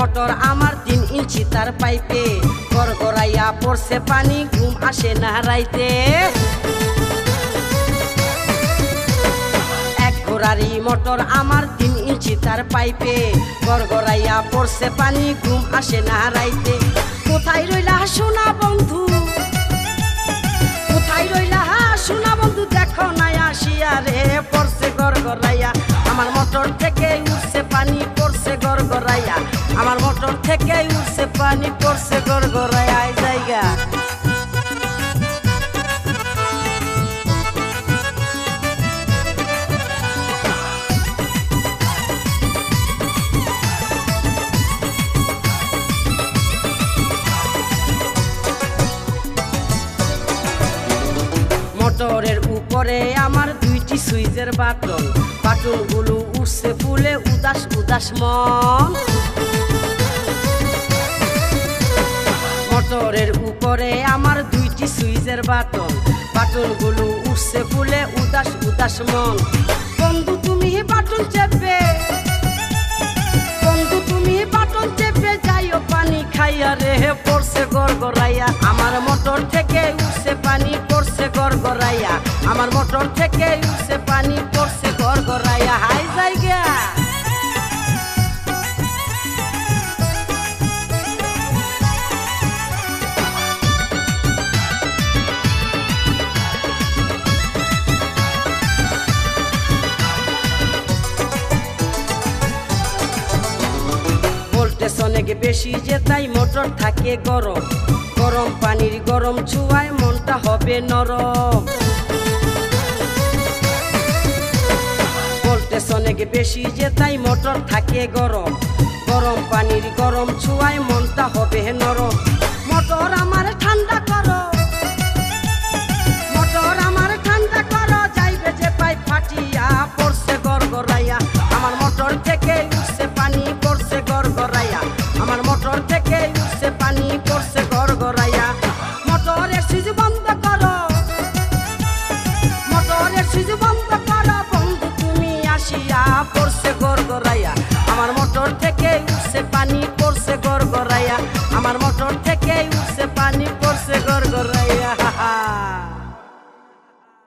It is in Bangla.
মোটর আমার তিন ইঞ্চি তার পাইপে। গড়গড়াইয়া পড়ছে পানি, ঘুম আসে না রাইতে। এক ঘোড়ারি মোটর আমার তিন ইঞ্চি তার পাইপে। গড়গড়াইয়া পড়ছে পানি, ঘুম আসে না রাইতে। কোথায় রইলা শোনা বন্ধু? মোটর থেকে উঠছে পানি পড়ছে গড়গড়াইয়া এই জায়গা। মোটরের উপরে আমার দুইটি সুইচের বাটন। বাটনগুলো উঠছে ফুলে উদাস উদাস মন। মোটরের উপরে আমার দুইটি সুইচের বাটন। বাটনগুলো উঠছে ফুলে উদাস উদাস মন। বন্ধু, তুমি বাটন চেপে। বন্ধু, তুমি বাটন চেপে যাইও, পানি খাইয়া রে পড়ছে গড়গড়াইয়া। আমার মোটর থেকে উঠছে পানি, পড়ছে গড়গড়াইয়া। আমার মোটর থেকে উঠছে পানি বেশি যে তাই মোটর থাকে গরম। গরম পানির গরম ছুয়ায় মনটা হবে নরম। অনেক বেশি যে তাই মোটর থাকে গরম? গরম পানির গরম ছুয়ায় মনটা হবে নরম। মোটর আমার ঠান্ডা করো। মোটর আমার ঠান্ডা করো, যাইবে যে পাই ফাটিয়া পড়ছে গড়গড়াইয়া। আমার মোটর থেকে পড়ছে গড় গড়াইয়া আমার মোটর থেকে